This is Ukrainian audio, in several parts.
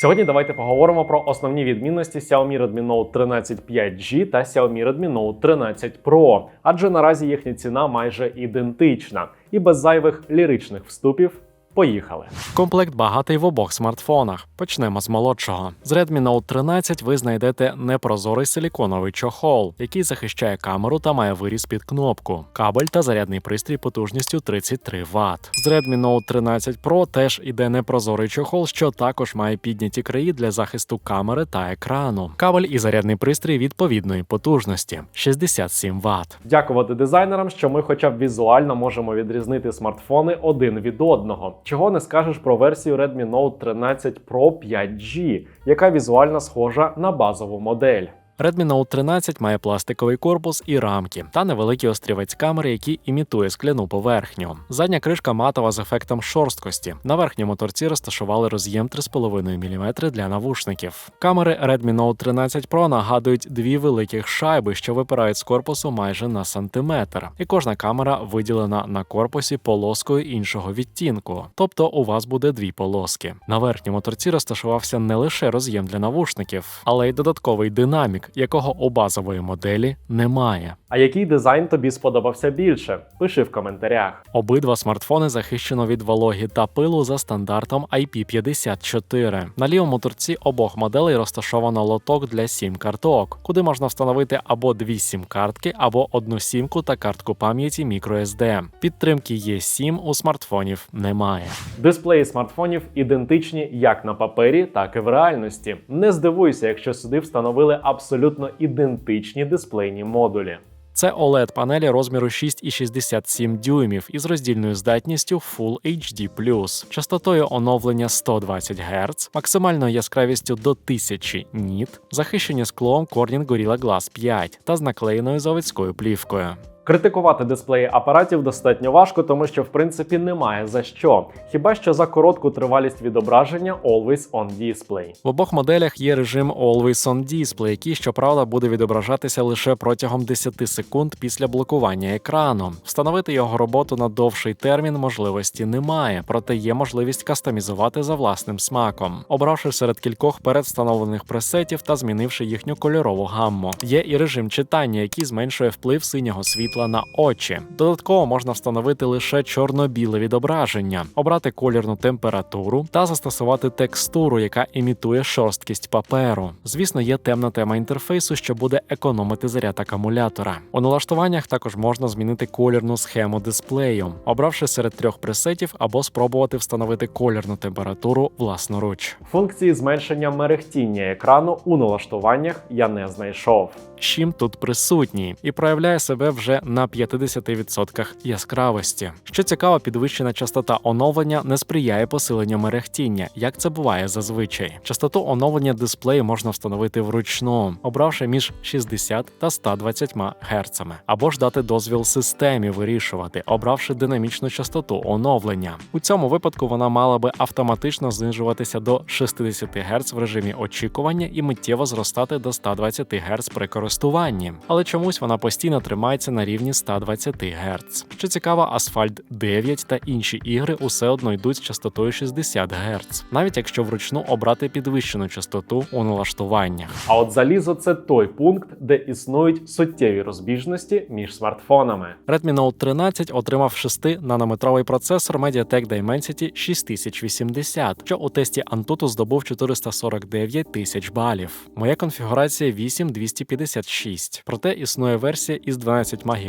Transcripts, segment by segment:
Сьогодні давайте поговоримо про основні відмінності Xiaomi Redmi Note 13 5G та Xiaomi Redmi Note 13 Pro, адже наразі їхня ціна майже ідентична. І без зайвих ліричних вступів Поїхали. Комплект багатий в обох смартфонах. Почнемо з молодшого. З Redmi Note 13 ви знайдете непрозорий силіконовий чохол, який захищає камеру та має виріз під кнопку, кабель та зарядний пристрій потужністю 33 Вт. З Redmi Note 13 Pro теж іде непрозорий чохол, що також має підняті краї для захисту камери та екрану. Кабель і зарядний пристрій відповідної потужності 67 Вт. Дякувати дизайнерам, що ми, хоча б візуально, можемо відрізнити смартфони один від одного. Чого не скажеш про версію Redmi Note 13 Pro 5G, яка візуально схожа на базову модель. Redmi Note 13 має пластиковий корпус і рамки та невеликий острівець камери, який імітує скляну поверхню. Задня кришка матова з ефектом шорсткості. На верхньому торці розташували роз'єм 3,5 мм для навушників. Камери Redmi Note 13 Pro нагадують дві великих шайби, що випирають з корпусу майже на сантиметр, і кожна камера виділена на корпусі полоскою іншого відтінку. Тобто у вас буде дві полоски. На верхньому торці розташувався не лише роз'єм для навушників, але й додатковий динамік якого у базової моделі немає. А який дизайн тобі сподобався більше? Пиши в коментарях. Обидва смартфони захищено від вологі та пилу за стандартом IP54. На лівому торці обох моделей розташовано лоток для сім карток, куди можна встановити або дві сім-картки, або одну сімку та картку пам'яті microSD. Підтримки Є7 у смартфонів немає. Дисплеї смартфонів ідентичні як на папері, так і в реальності. Не здивуйся, якщо сюди встановили абсолютно ідентичні дисплейні модулі. Це oled панелі розміру 6,67 дюймів із роздільною здатністю Full HD+, частотою оновлення 120 Гц, максимальною яскравістю до 1000 ніт, захищені склом Corning Gorilla Glass 5 та з наклеєною заводською плівкою. Критикувати дисплеї апаратів достатньо важко, тому що в принципі немає за що. Хіба що за коротку тривалість відображення Always On Display. В обох моделях є режим Always On Display, який, щоправда, буде відображатися лише протягом 10 секунд після блокування екрану. Встановити його роботу на довший термін можливості немає, проте є можливість кастомізувати за власним смаком, обравши серед кількох передвстановлених пресетів та змінивши їхню кольорову гамму. Є і режим читання, який зменшує вплив синього світла на очі. Додатково можна встановити лише чорно-біле відображення, обрати колірну температуру та застосувати текстуру, яка імітує шорсткість паперу. Звісно, є темна тема інтерфейсу, що буде економити заряд акумулятора. У налаштуваннях також можна змінити колірну схему дисплею, обравши серед трьох пресетів або спробувати встановити колірну температуру власноруч. Функції зменшення мерехтіння екрану у налаштуваннях я не знайшов. Чим тут присутній і проявляє себе вже на 50% яскравості. Що цікаво, підвищена частота оновлення не сприяє посиленню мерехтіння, як це буває зазвичай. Частоту оновлення дисплею можна встановити вручну, обравши між 60 та 120 Гц, або ж дати дозвіл системі вирішувати, обравши динамічну частоту оновлення. У цьому випадку вона мала би автоматично знижуватися до 60 Гц в режимі очікування і миттєво зростати до 120 Гц при користуванні, але чомусь вона постійно тримається на рівні 120 Гц. Що цікаво, Asphalt 9 та інші ігри усе одно йдуть з частотою 60 Гц, навіть якщо вручну обрати підвищену частоту у налаштуваннях. А от залізо це той пункт, де існують суттєві розбіжності між смартфонами. Redmi Note 13 отримав 6-нанометровий процесор Mediatek Dimensity 6080, що у тесті Antutu здобув 449 тисяч балів. Моя конфігурація 8256, проте існує версія із 12 ГБ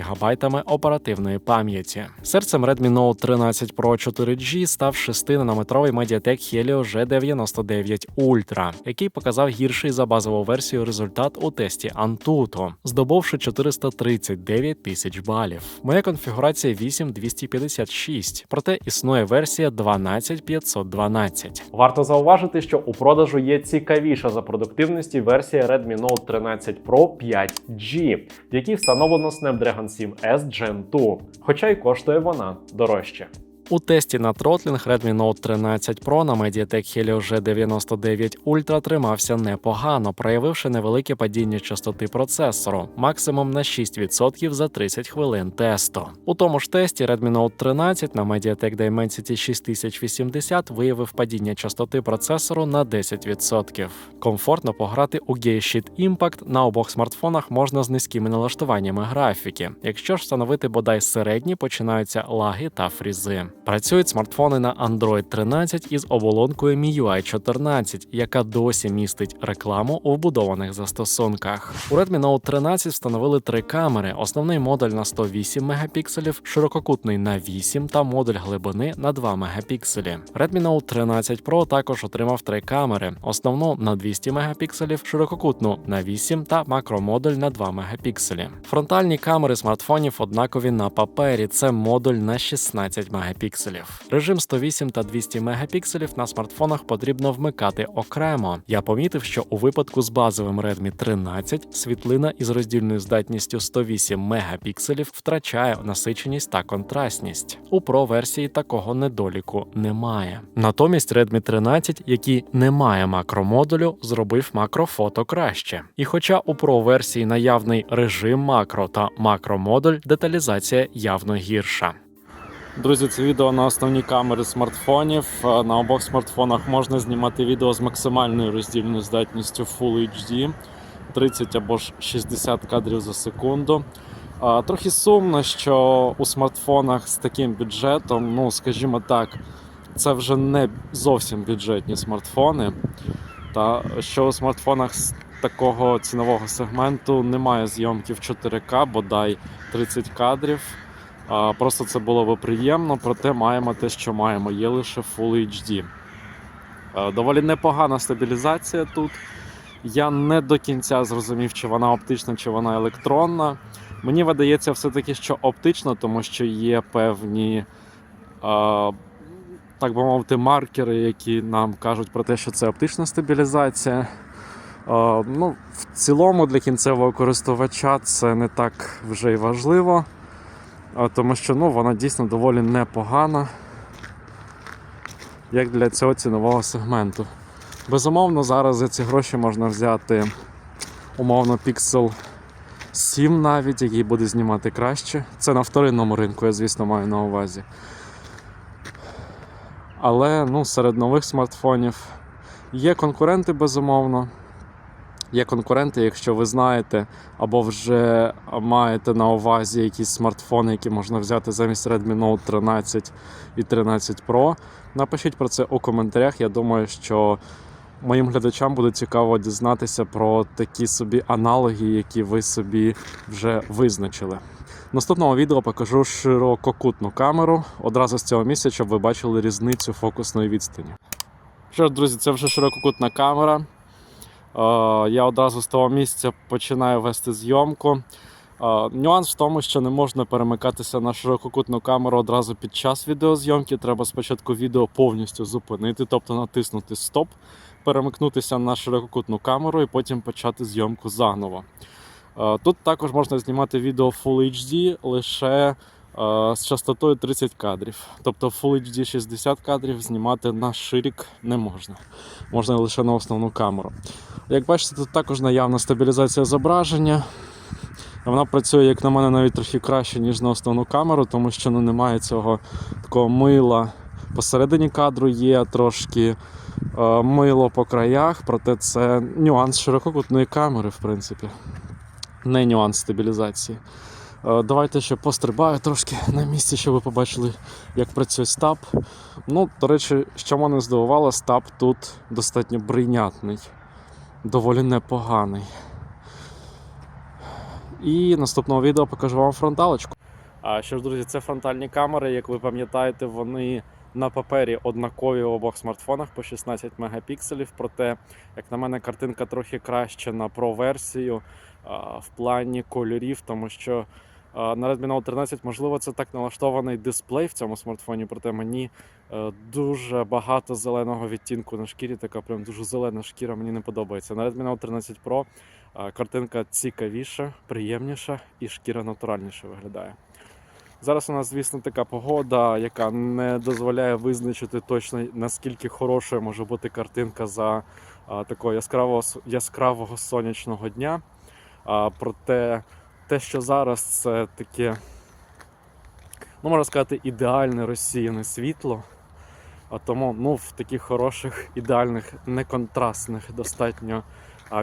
оперативної пам'яті. Серцем Redmi Note 13 Pro 4G став 6-нанометровий Mediatek Helio G99 Ultra, який показав гірший за базову версію результат у тесті Antutu, здобувши 439 тисяч балів. Моя конфігурація 8256, проте існує версія 12512. Варто зауважити, що у продажу є цікавіша за продуктивності версія Redmi Note 13 Pro 5G, в якій встановлено Snapdragon 7S Gen 2, хоча й коштує вона дорожче. У тесті на тротлінг Redmi Note 13 Pro на Mediatek Helio G99 Ultra тримався непогано, проявивши невелике падіння частоти процесору, максимум на 6% за 30 хвилин тесту. У тому ж тесті Redmi Note 13 на Mediatek Dimensity 6080 виявив падіння частоти процесору на 10%. Комфортно пограти у Geeshit Impact на обох смартфонах можна з низькими налаштуваннями графіки. Якщо ж встановити бодай середні, починаються лаги та фрізи. Працюють смартфони на Android 13 із оболонкою MIUI 14, яка досі містить рекламу у вбудованих застосунках. У Redmi Note 13 встановили три камери: основний модуль на 108 мегапікселів, ширококутний на 8 та модуль глибини на 2 мегапікселі. Redmi Note 13 Pro також отримав три камери: основну на 200 мегапікселів, ширококутну на 8 та макромодуль на 2 мегапікселі. Фронтальні камери смартфонів однакові на папері. Це модуль на 16 мегапікселів. Режим 108 та 200 мегапікселів на смартфонах потрібно вмикати окремо. Я помітив, що у випадку з базовим Redmi 13 світлина із роздільною здатністю 108 мегапікселів втрачає насиченість та контрастність. У Pro версії такого недоліку немає. Натомість Redmi 13, який не має макромодулю, зробив макрофото краще. І хоча у Pro версії наявний режим макро та макромодуль, деталізація явно гірша. Друзі, це відео на основні камери смартфонів. Е, На обох смартфонах можна знімати відео з максимальною роздільною здатністю Full HD 30 або ж 60 кадрів за секунду. Трохи сумно, що у смартфонах з таким бюджетом, ну скажімо так, це вже не зовсім бюджетні смартфони. Та що у смартфонах з такого цінового сегменту немає зйомки в 4К, бодай 30 кадрів. Просто це було би приємно, проте маємо те, що маємо. Є лише Full HD. Доволі непогана стабілізація тут. Я не до кінця зрозумів, чи вона оптична, чи вона електронна. Мені видається все-таки, що оптично, тому що є певні, а, так би мовити, маркери, які нам кажуть про те, що це оптична стабілізація. А, ну, в цілому для кінцевого користувача це не так вже й важливо. Тому що ну, вона дійсно доволі непогана, як для цього цінового сегменту. Безумовно, зараз за ці гроші можна взяти умовно Pixel 7 навіть, який буде знімати краще. Це на вторинному ринку, я звісно маю на увазі. Але ну, серед нових смартфонів є конкуренти, безумовно. Є конкуренти, якщо ви знаєте, або вже маєте на увазі якісь смартфони, які можна взяти замість Redmi Note 13 і 13 Pro. Напишіть про це у коментарях. Я думаю, що моїм глядачам буде цікаво дізнатися про такі собі аналоги, які ви собі вже визначили. В наступному відео покажу ширококутну камеру одразу з цього місця, щоб ви бачили різницю фокусної відстані. Що ж, друзі, це вже ширококутна камера. Е, Я одразу з того місця починаю вести зйомку. Е, Нюанс в тому, що не можна перемикатися на ширококутну камеру одразу під час відеозйомки. Треба спочатку відео повністю зупинити, тобто натиснути стоп, перемикнутися на ширококутну камеру і потім почати зйомку заново. Е, Тут також можна знімати відео Full HD лише з частотою 30 кадрів. Тобто Full HD 60 кадрів знімати на ширік не можна. Можна лише на основну камеру. Як бачите, тут також наявна стабілізація зображення. Вона працює, як на мене, навіть трохи краще, ніж на основну камеру, тому що ну, немає цього такого мила. Посередині кадру є трошки е, мило по краях, проте це нюанс ширококутної камери, в принципі. Не нюанс стабілізації. Е, Давайте ще пострибаю трошки на місці, щоб ви побачили, як працює стаб. Ну, до речі, що мене здивувало, стаб тут достатньо брийнятний, доволі непоганий. І наступного відео покажу вам фронталочку. А що ж, друзі, це фронтальні камери. Як ви пам'ятаєте, вони на папері однакові в обох смартфонах по 16 мегапікселів. Проте, як на мене, картинка трохи краще на Pro-версію в плані кольорів, тому що на Redmi Note 13, можливо, це так налаштований дисплей в цьому смартфоні, проте мені е, дуже багато зеленого відтінку на шкірі, така прям дуже зелена шкіра, мені не подобається. На Redmi Note 13 Pro картинка цікавіша, приємніша і шкіра натуральніше виглядає. Зараз у нас, звісно, така погода, яка не дозволяє визначити точно наскільки хорошою може бути картинка за такого яскравого яскравого сонячного дня. А, проте те, що зараз це таке, ну можна сказати, ідеальне розсіяне світло. А тому ну, в таких хороших, ідеальних, неконтрастних достатньо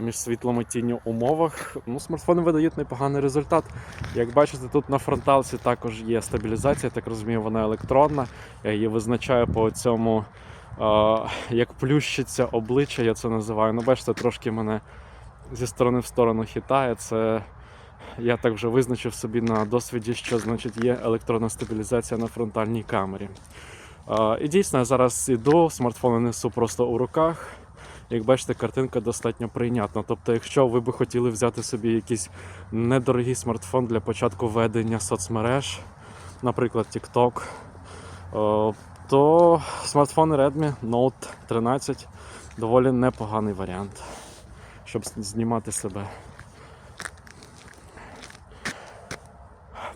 між світлом і тінню умовах ну, смартфони видають непоганий результат. Як бачите, тут на фронталці також є стабілізація, так розумію, вона електронна. Я її визначаю по цьому, як плющиться обличчя, я це називаю. Ну, бачите, трошки мене зі сторони в сторону хитає. Це я так вже визначив собі на досвіді, що значить є електронна стабілізація на фронтальній камері. І дійсно, я зараз іду, смартфони несу просто у руках. Як бачите, картинка достатньо прийнятна. Тобто, якщо ви би хотіли взяти собі якийсь недорогий смартфон для початку ведення соцмереж, наприклад, TikTok, то смартфон Redmi Note 13 доволі непоганий варіант, щоб знімати себе.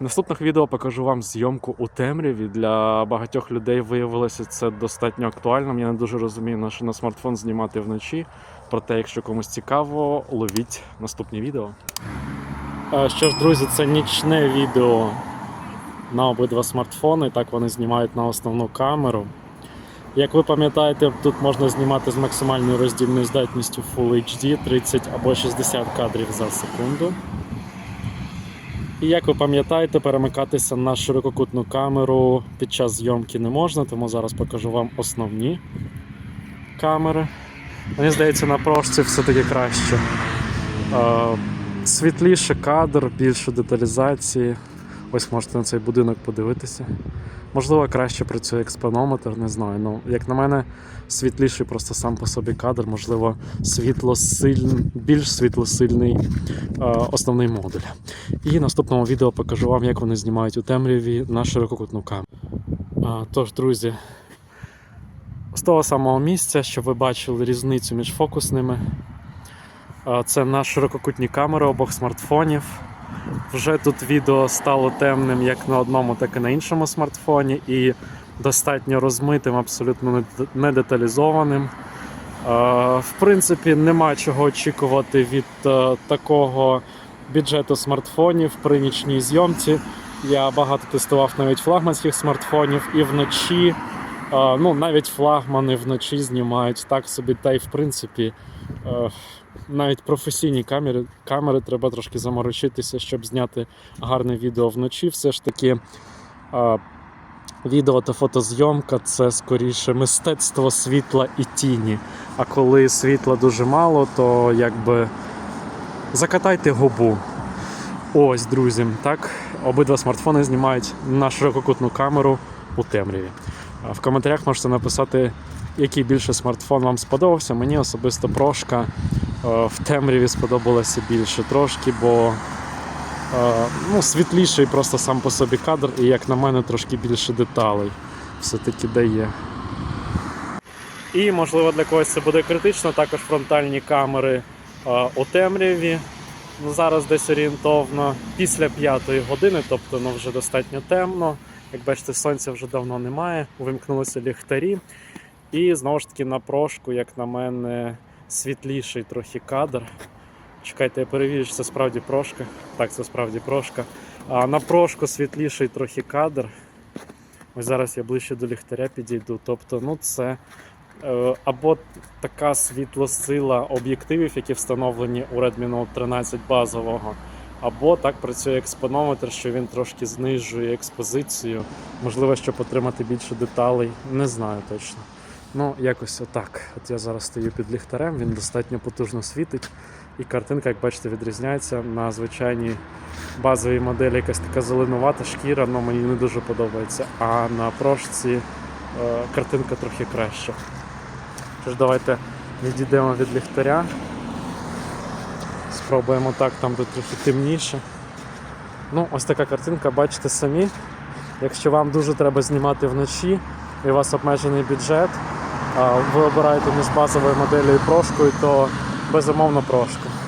Наступних відео покажу вам зйомку у темряві. Для багатьох людей виявилося це достатньо актуальним. Я не дуже розумію, на що на смартфон знімати вночі. Проте, якщо комусь цікаво, ловіть наступні відео. Що ж, друзі, це нічне відео на обидва смартфони. Так вони знімають на основну камеру. Як ви пам'ятаєте, тут можна знімати з максимальною роздільною здатністю Full HD 30 або 60 кадрів за секунду. І як ви пам'ятаєте, перемикатися на ширококутну камеру під час зйомки не можна, тому зараз покажу вам основні камери. Мені здається, на прошці все-таки краще. Е, світліше кадр, більше деталізації. Ось можете на цей будинок подивитися. Можливо, краще працює експонометр, не знаю. Ну, як на мене, світліший просто сам по собі кадр, можливо, світлосильний, більш світлосильний е, основний модуль. І в наступному відео покажу вам, як вони знімають у темряві на ширококутну камеру. А, тож, друзі, з того самого місця, щоб ви бачили різницю між фокусними. А, Це на ширококутні камери обох смартфонів. Вже тут відео стало темним як на одному, так і на іншому смартфоні, і достатньо розмитим, абсолютно не- деталізованим. Е, В принципі, нема чого очікувати від е, такого бюджету смартфонів при нічній зйомці. Я багато тестував навіть флагманських смартфонів, і вночі, ну навіть флагмани вночі знімають так собі, та й в принципі. е, Навіть професійні камери, камери треба трошки заморочитися, щоб зняти гарне відео вночі. Все ж таки, відео та фотозйомка це скоріше мистецтво світла і тіні. А коли світла дуже мало, то якби закатайте губу. Ось, друзі, так, обидва смартфони знімають на ширококутну камеру у темряві. В коментарях можете написати, який більше смартфон вам сподобався. Мені особисто прошка е, в темряві сподобалося більше трошки, бо е, ну, світліший просто сам по собі кадр, і як на мене, трошки більше деталей все-таки дає. І, можливо, для когось це буде критично, також фронтальні камери е, у темряві. Ну, зараз десь орієнтовно після п'ятої години, тобто ну, вже достатньо темно. Як бачите, сонця вже давно немає, увімкнулися ліхтарі. І знову ж таки на прошку, як на мене, світліший трохи кадр. Чекайте, я перевірю, чи це справді прошка. Так, це справді прошка. А на прошку світліший трохи кадр. Ось зараз я ближче до ліхтаря підійду. Тобто, ну це е, або така світлосила об'єктивів, які встановлені у Redmi Note 13 базового, або так працює експонометр, що він трошки знижує експозицію. Можливо, щоб отримати більше деталей. Не знаю точно. Ну, якось отак. От я зараз стою під ліхтарем, він достатньо потужно світить. І картинка, як бачите, відрізняється на звичайній базовій моделі якась така зеленувата шкіра, але мені не дуже подобається. А на прошці е, картинка трохи краща. Тож давайте відійдемо від ліхтаря. Спробуємо так, там де трохи темніше. Ну, ось така картинка, бачите самі. Якщо вам дуже треба знімати вночі і у вас обмежений бюджет, ви обираєте між базовою моделлю і прошкою, то безумовно прошка.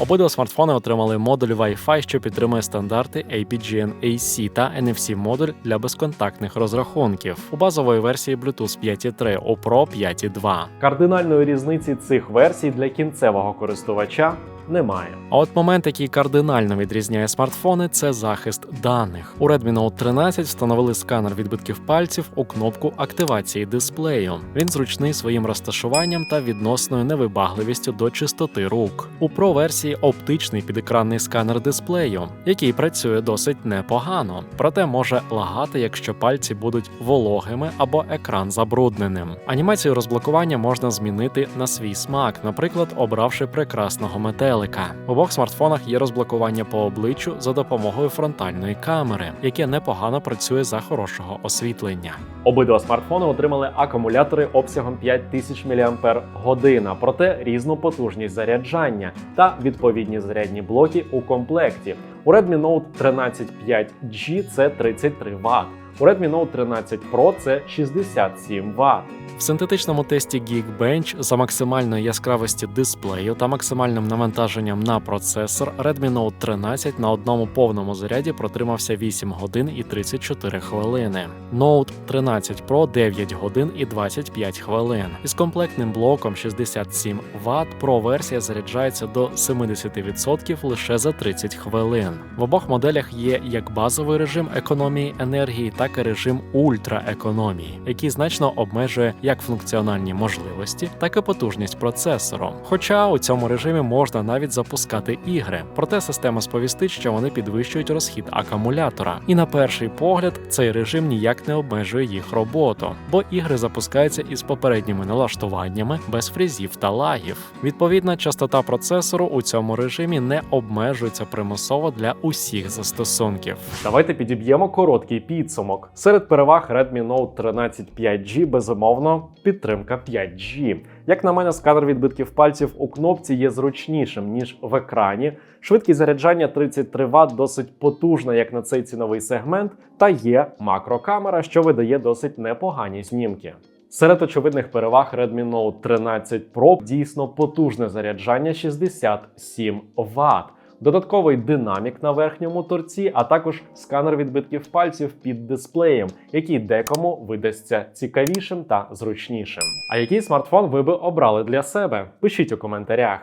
Обидва смартфони отримали модуль Wi-Fi, що підтримує стандарти APGN-AC та NFC-модуль для безконтактних розрахунків у базової версії Bluetooth 5.3, у Pro 5.2. Кардинальної різниці цих версій для кінцевого користувача немає. А от момент, який кардинально відрізняє смартфони, це захист даних. У Redmi Note 13 встановили сканер відбитків пальців у кнопку активації дисплею. Він зручний своїм розташуванням та відносною невибагливістю до чистоти рук. У Pro версії оптичний підекранний сканер дисплею, який працює досить непогано, проте може лагати, якщо пальці будуть вологими або екран забрудненим. Анімацію розблокування можна змінити на свій смак, наприклад, обравши прекрасного метелика. В обох смартфонах є розблокування по обличчю за допомогою фронтальної камери, яке непогано працює за хорошого освітлення. Обидва смартфони отримали акумулятори обсягом 5000 мАч, проте різну потужність заряджання та відповідні зарядні блоки у комплекті. У Redmi Note 13 5G це 33 Вт. У Redmi Note 13 Pro це 67 Вт. В синтетичному тесті Geekbench за максимальної яскравості дисплею та максимальним навантаженням на процесор Redmi Note 13 на одному повному заряді протримався 8 годин і 34 хвилини. Note 13 Pro 9 годин і 25 хвилин. Із комплектним блоком 67 Вт Pro версія заряджається до 70% лише за 30 хвилин. В обох моделях є як базовий режим економії енергії, так і режим ультраекономії, який значно обмежує як функціональні можливості, так і потужність процесору. Хоча у цьому режимі можна навіть запускати ігри, проте система сповістить, що вони підвищують розхід акумулятора. І на перший погляд цей режим ніяк не обмежує їх роботу, бо ігри запускаються із попередніми налаштуваннями без фрізів та лагів. Відповідна частота процесору у цьому режимі не обмежується примусово для усіх застосунків. Давайте підіб'ємо короткий підсумок. Серед переваг Redmi Note 13 5G безумовно підтримка 5G. Як на мене, сканер відбитків пальців у кнопці є зручнішим ніж в екрані. Швидкість заряджання 33 Вт досить потужна, як на цей ціновий сегмент, та є макрокамера, що видає досить непогані знімки. Серед очевидних переваг Redmi Note 13 Pro дійсно потужне заряджання 67 Вт. Додатковий динамік на верхньому торці, а також сканер відбитків пальців під дисплеєм, який декому видасться цікавішим та зручнішим. А який смартфон ви би обрали для себе? Пишіть у коментарях.